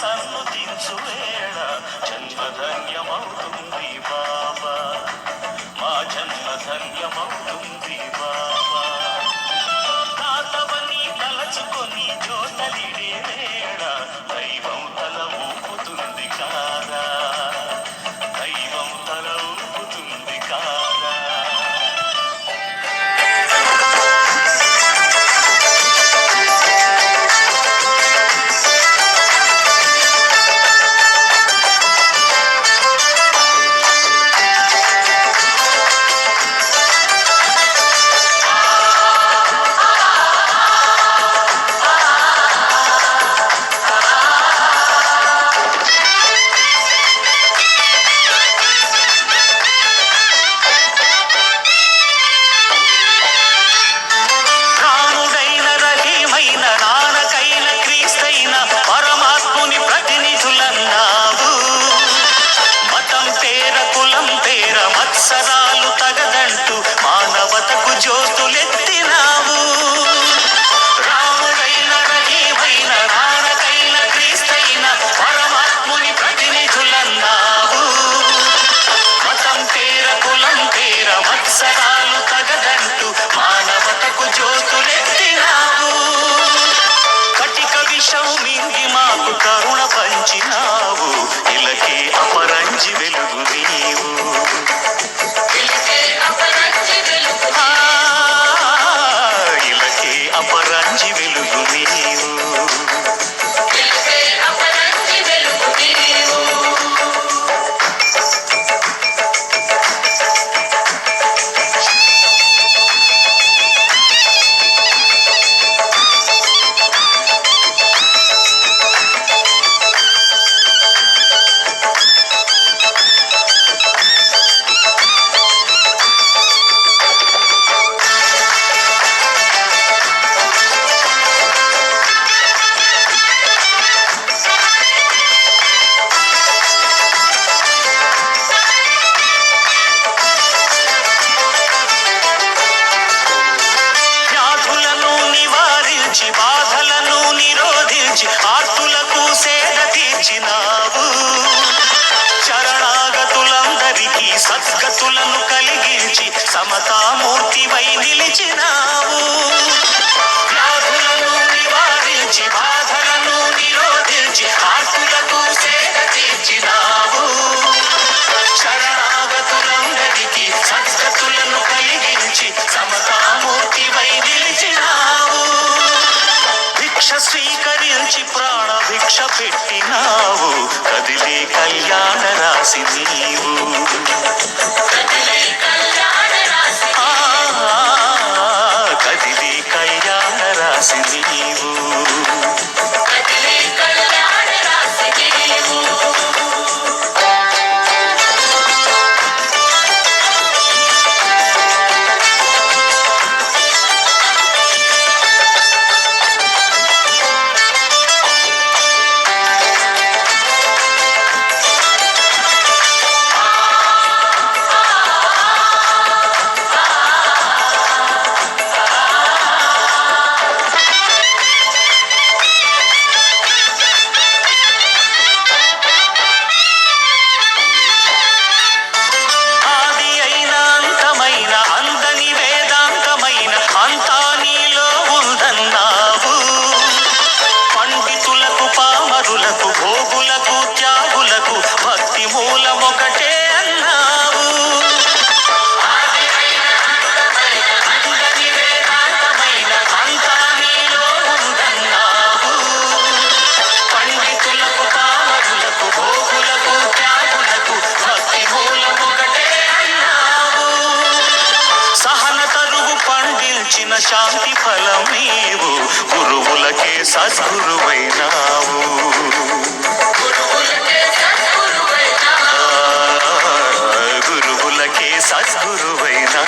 సన్ను దించు వేళ జన్మధన్యమవుతుంది బాబా. మా జన్మధన్యమవుతుంది సమతామూర్తివై నిలిచినావు. వ్యాధులను నివారించి బాధలను నిరోధించి ఆర్తులకు సేవ తీర్చినావు. శరణాగతులందరికీ సద్గతులను కలిగించి సమతామూర్తివై నిలిచినావు. భిక్ష స్వీకరించి ప్రాణ భిక్ష పెట్టినావు. కదిలే కళ్యాణ రాశి నీవు. శాంతి ఫలం నీవు గురువులకే సద్గురువైనావు. గురువులకే సద్గురువైనా